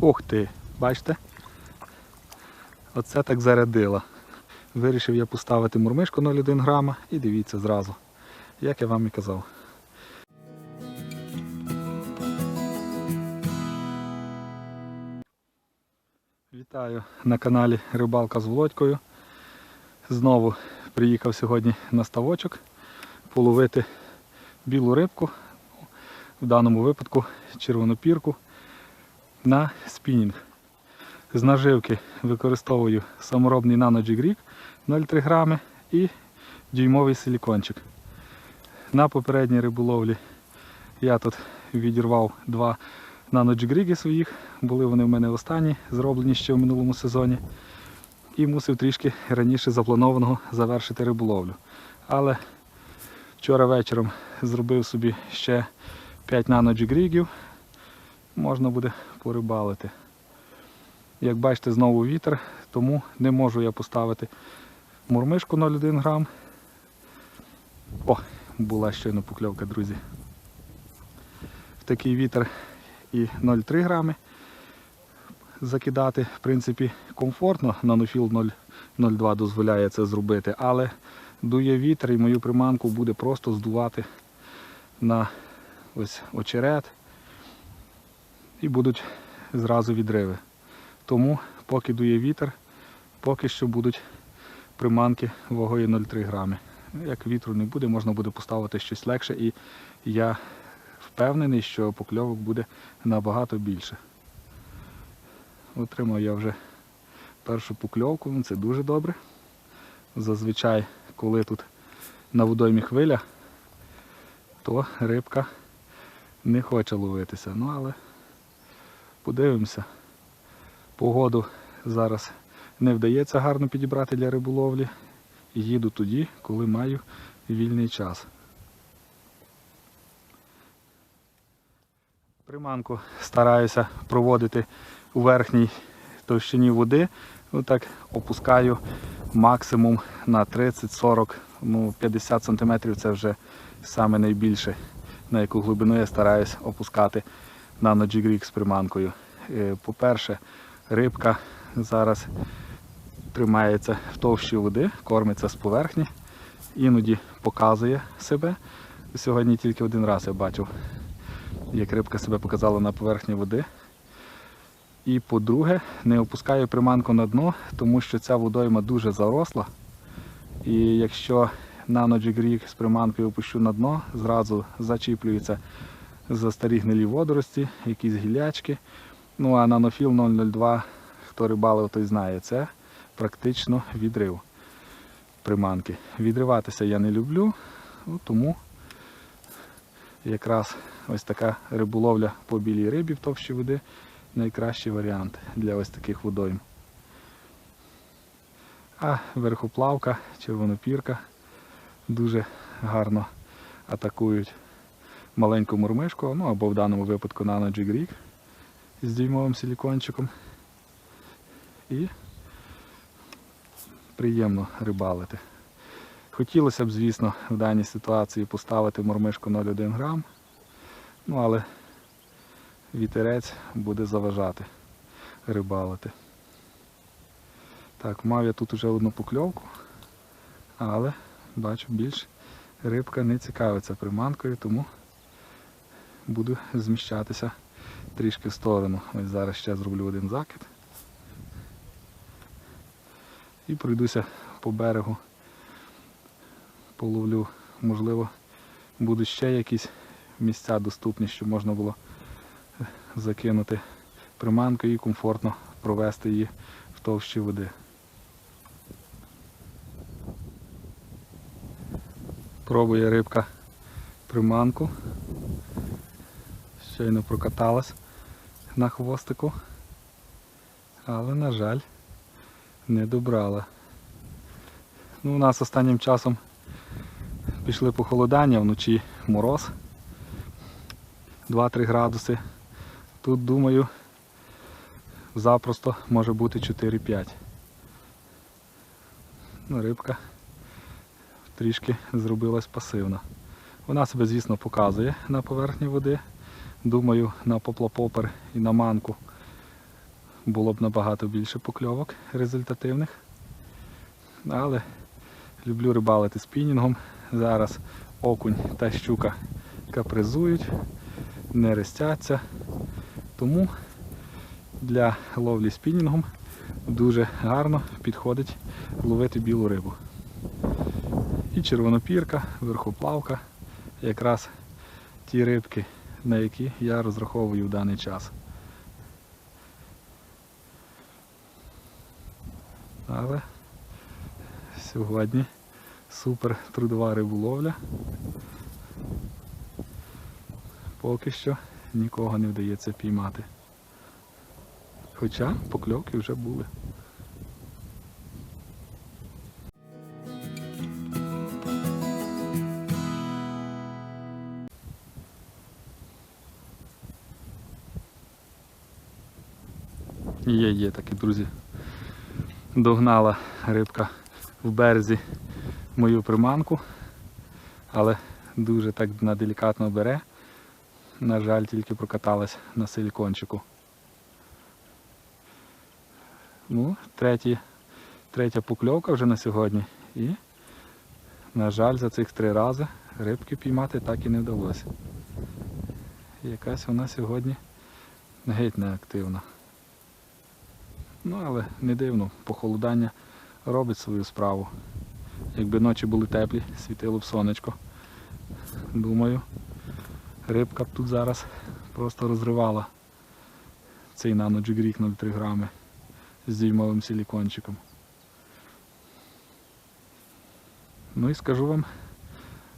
Ух ти, бачите? Оце так зарядило. Вирішив я поставити мурмишку 0,1 грама і дивіться зразу, як я вам і казав. Вітаю на каналі Рибалка з Володькою. Знову приїхав сьогодні на ставочок половити білу рибку, в даному випадку червонопірку на спінінг. З наживки використовую саморобний Jig 0,3 грами і дюймовий силікончик. На попередній риболовлі я тут відірвав два наноджигріги своїх. Були вони в мене останні, зроблені ще в минулому сезоні. І мусив трішки раніше запланованого завершити риболовлю. Але вчора вечором зробив собі ще 5 наноджигрігів. Можна буде порибалити. Як бачите, знову вітер, тому не можу я поставити мурмишку 0,1 грам. О, була щойно покльовка, друзі. В такий вітер і 0,3 грами закидати, в принципі, комфортно. Нанофіл 0,02 дозволяє це зробити, але дує вітер і мою приманку буде просто здувати на ось очерет і будуть зразу відриви. Тому поки дує вітер, поки що будуть приманки вагою 0,3 грами. Як вітру не буде, можна буде поставити щось легше і я впевнений, що покльовок буде набагато більше. Отримав я вже першу покльовку, ну, це дуже добре. Зазвичай, коли тут на водоймі хвиля, то рибка не хоче ловитися. Ну але подивимося. Погоду зараз не вдається гарно підібрати для риболовлі. Їду тоді, коли маю вільний час. Приманку стараюся проводити у верхній товщині води. Отак опускаю максимум на 30-40, ну 50 см це вже саме найбільше, на яку глибину я стараюсь опускати на Nanojigrix з приманкою. По-перше, рибка зараз тримається в товщі води, кормиться з поверхні, іноді показує себе. Сьогодні тільки один раз я бачив, як рибка себе показала на поверхні води. І по-друге, не опускаю приманку на дно, тому що ця водойма дуже заросла. І якщо наноджигрік з приманкою опущу на дно, зразу зачіплюються за старі гнилі водорості, якісь гілячки. Ну а нанофіл 002, хто рибалив, той знає, це практично відрив приманки. Відриватися я не люблю, ну, тому якраз ось така риболовля по білій рибі в товщі води найкращий варіант для ось таких водойм. А верхоплавка, червонопірка дуже гарно атакують маленьку мурмишку, ну або в даному випадку Rig з дюймовим силікончиком. І приємно рибалити. Хотілося б, звісно, в даній ситуації поставити мормишку 0,1 грам, ну але вітерець буде заважати рибалити. Так, мав я тут уже одну покльовку, але бачу, більш рибка не цікавиться приманкою, тому буду зміщатися трішки в сторону. Ось зараз ще зроблю один закид. І пройдуся по берегу, половлю, можливо, будуть ще якісь місця доступні, щоб можна було закинути приманку і комфортно провести її в товщі води. Пробує рибка приманку. Щойно прокаталась на хвостику, але, на жаль, не добрала. Ну, У нас останнім часом пішли похолодання, вночі мороз 2-3 градуси. Тут, думаю, запросто може бути 4-5. Ну, рибка трішки зробилась пасивна. Вона себе, звісно, показує на поверхні води. Думаю, на поплапопер і на манку було б набагато більше покльовок результативних. Але люблю рибалити спінінгом. Зараз окунь та щука капризують, не рестяться. Тому для ловлі спінінгом дуже гарно підходить ловити білу рибу. І червонопірка, верхоплавка, якраз ті рибки, на які я розраховую в даний час. Але сьогодні супер трудова риболовля. Поки що нікого не вдається піймати. Хоча покльовки вже були. Є, є такі, друзі. Догнала рибка в березі мою приманку, але дуже так делікатно бере. На жаль, тільки прокаталась на силікончику. Ну, третій, третя покльовка вже на сьогодні. І, на жаль, за цих три рази рибки піймати так і не вдалося. Якась вона сьогодні геть неактивна. Ну, але не дивно, похолодання робить свою справу. Якби ночі були теплі, світило б сонечко. Думаю, рибка б тут зараз просто розривала цей наноджигрік 0,3 грами з дюймовим силікончиком. Ну і скажу вам,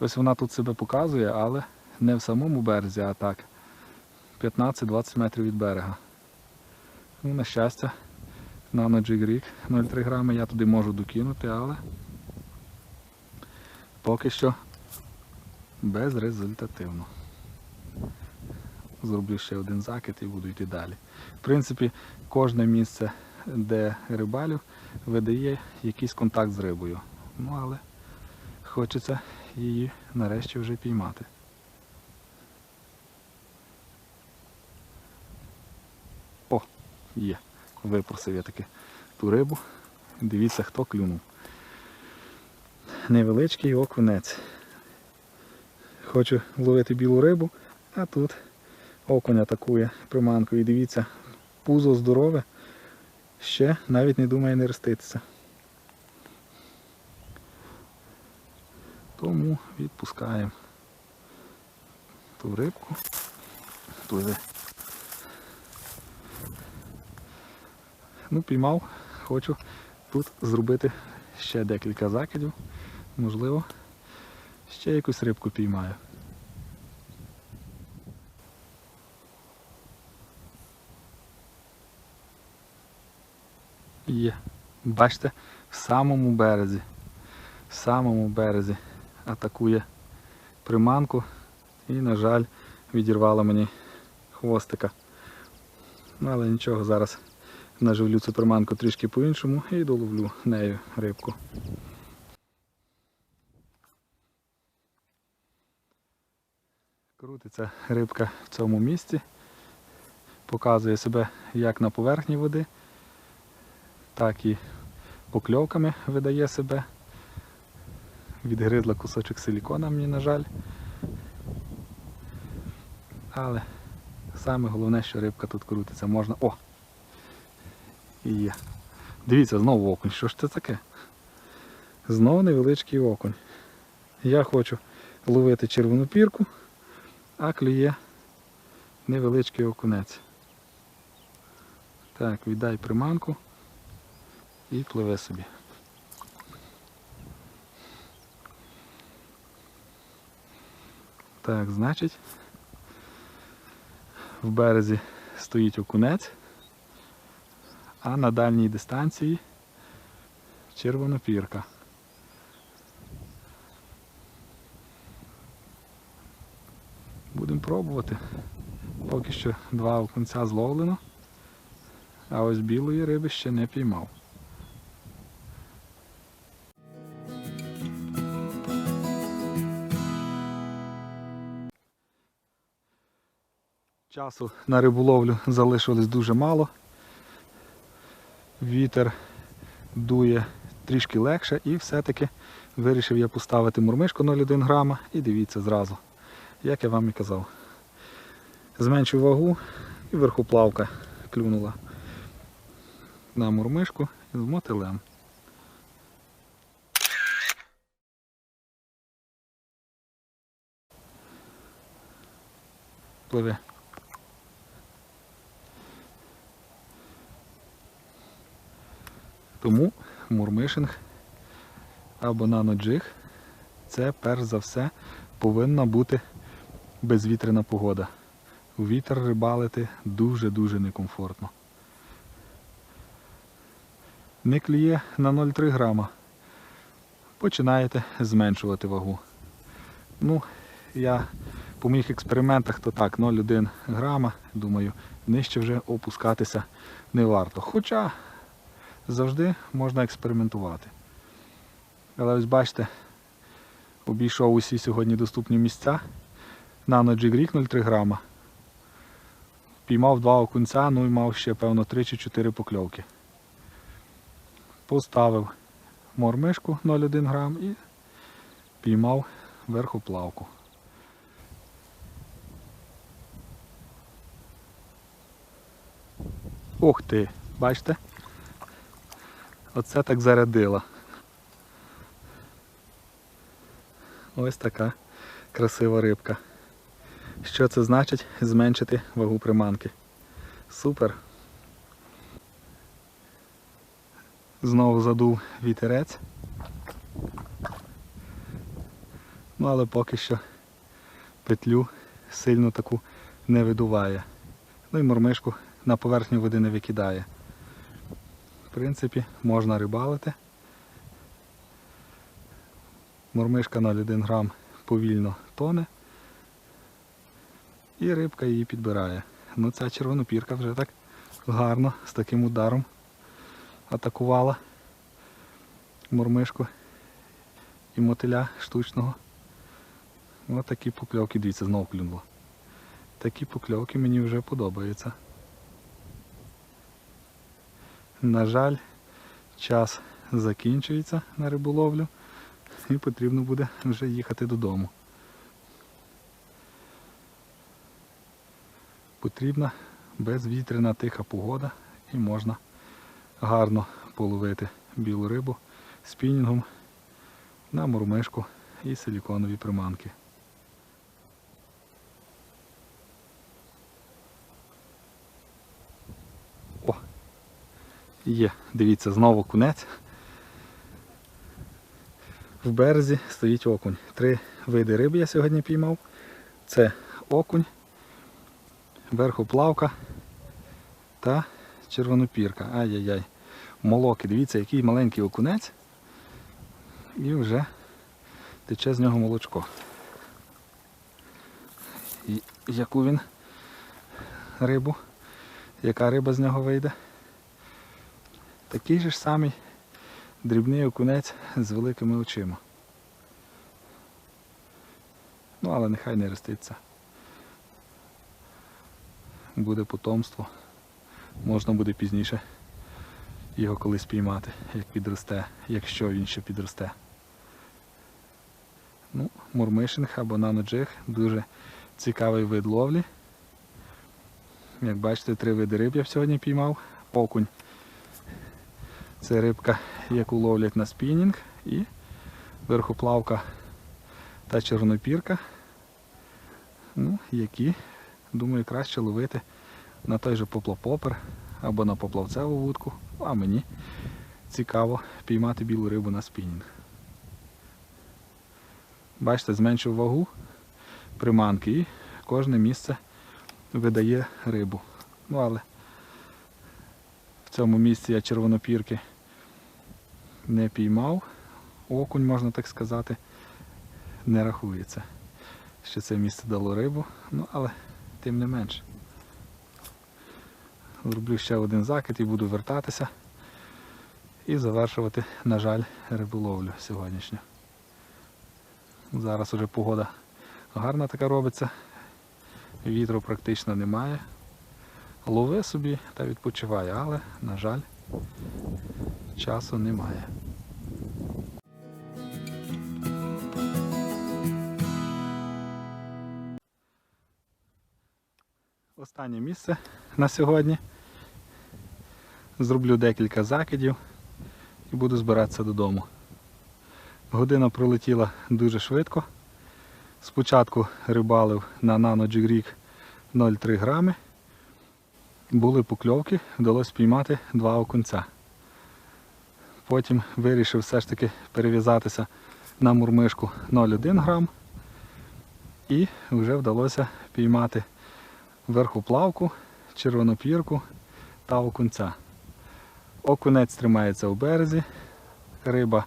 ось вона тут себе показує, але не в самому березі, а так 15-20 метрів від берега. Ну, на щастя, Nano Jig 0,3 грами я туди можу докинути, але поки що безрезультативно. Зроблю ще один закид і буду йти далі. В принципі, кожне місце, де рибалю, видає якийсь контакт з рибою. Ну але хочеться її нарешті вже піймати. О, є. Випросив я таки ту рибу. Дивіться, хто клюнув. Невеличкий окунець. Хочу ловити білу рибу, а тут окунь атакує приманкою. І дивіться, пузо здорове, ще навіть не думає не реститися. Тому відпускаємо ту рибку. Пливе. Ну, піймав, хочу тут зробити ще декілька закидів. Можливо, ще якусь рибку піймаю. Є. Бачите, в самому березі. В самому березі атакує приманку і, на жаль, відірвала мені хвостика. Ну, але нічого, зараз наживлю цю приманку трішки по-іншому і доловлю нею рибку. Крутиться рибка в цьому місці, показує себе як на поверхні води, так і покльовками видає себе. Відгризла кусочок силікона мені, на жаль. Але саме головне, що рибка тут крутиться. Можна... О! І є. Дивіться, знову окунь. Що ж це таке? Знову невеличкий окунь. Я хочу ловити червону пірку, а клює невеличкий окунець. Так, віддай приманку і пливе собі. Так, значить, в березі стоїть окунець, а на дальній дистанції червонопірка. Будемо пробувати. Поки що два окунця зловлено, а ось білої риби ще не піймав. Часу на риболовлю залишилось дуже мало. Вітер дує трішки легше і все-таки вирішив я поставити мурмишку 0,1 грама і дивіться зразу, як я вам і казав. Зменшив вагу і верхоплавка клюнула на мурмишку з мотилем. Пливе. Тому мурмишинг або наноджиг це перш за все повинна бути безвітряна погода. У вітер рибалити дуже-дуже некомфортно. Не клює на 0,3 грама. Починаєте зменшувати вагу. Ну, я по моїх експериментах то так, 0,1 грама, думаю, нижче вже опускатися не варто. Хоча завжди можна експериментувати. Але ось бачите, обійшов усі сьогодні доступні місця. Nano Jig 0,3 грама. Піймав два окунця, ну і мав ще, певно, 3 чи 4 покльовки. Поставив мормишку 0,1 грам і піймав верхоплавку. Ух ти, бачите? Оце так зарядила. Ось така красива рибка. Що це значить? Зменшити вагу приманки. Супер. Знову задув вітерець. Ну але поки що петлю сильно таку не видуває. Ну і мормишку на поверхню води не викидає. В принципі, можна рибалити. Мормишка 0,1 грам повільно тоне. І рибка її підбирає. Ну ця червонопірка вже так гарно з таким ударом атакувала мормишку і мотиля штучного. Ось такі покльовки, дивіться, знову клюнуло. Такі покльовки мені вже подобаються. На жаль, час закінчується на риболовлю і потрібно буде вже їхати додому. Потрібна безвітряна тиха погода і можна гарно половити білу рибу спінінгом на мурмишку і силіконові приманки. Є, дивіться, знову кунець. В березі стоїть окунь. Три види риби я сьогодні піймав. Це окунь, верхоплавка та червонопірка. Ай-яй-яй. Молоки. Дивіться, який маленький окунець. І вже тече з нього молочко. І яку він рибу, яка риба з нього вийде? Такий же ж самий дрібний окунець з великими очима. Ну, але нехай не роститься. Буде потомство. Можна буде пізніше його колись піймати, як підросте, якщо він ще підросте. Ну, Мурмишинг або наноджиг дуже цікавий вид ловлі. Як бачите, три види риб я сьогодні піймав. Окунь. Це рибка, яку ловлять на спінінг, і верхоплавка та чорнопірка, ну, які, думаю, краще ловити на той же поплапопер або на поплавцеву вудку, а мені цікаво піймати білу рибу на спінінг. Бачите, зменшив вагу приманки і кожне місце видає рибу. Ну, але в цьому місці я червонопірки не піймав. Окунь, можна так сказати, не рахується. Ще це місце дало рибу, ну але тим не менше. Зроблю ще один закид і буду вертатися і завершувати, на жаль, риболовлю сьогоднішню. Зараз уже погода гарна така робиться, вітру практично немає. Лови собі та відпочиває, але, на жаль, часу немає. Останнє місце на сьогодні. Зроблю декілька закидів і буду збиратися додому. Година пролетіла дуже швидко. Спочатку рибалив на Nano Jig 0,3 грами. Були покльовки, вдалося піймати два окунця. Потім вирішив все ж таки перев'язатися на мурмишку 0,1 грам. І вже вдалося піймати верхоплавку, червонопірку та окунця. Окунець тримається у березі, риба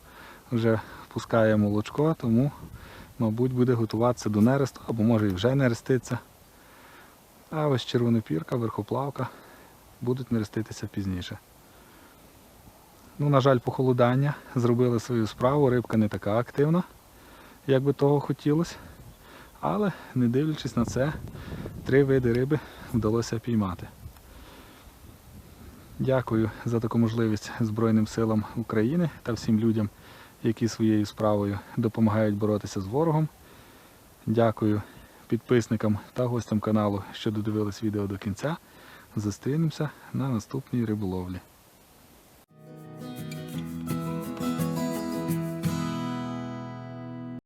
вже пускає молочко, тому, мабуть, буде готуватися до нересту, або може і вже нереститься. А ось червонопірка, верхоплавка будуть нереститися пізніше. Ну, на жаль, похолодання зробили свою справу, рибка не така активна, як би того хотілося. Але, не дивлячись на це, три види риби вдалося піймати. Дякую за таку можливість Збройним силам України та всім людям, які своєю справою допомагають боротися з ворогом. Дякую підписникам та гостям каналу, що додивились відео до кінця. Зустрінемося на наступній риболовлі.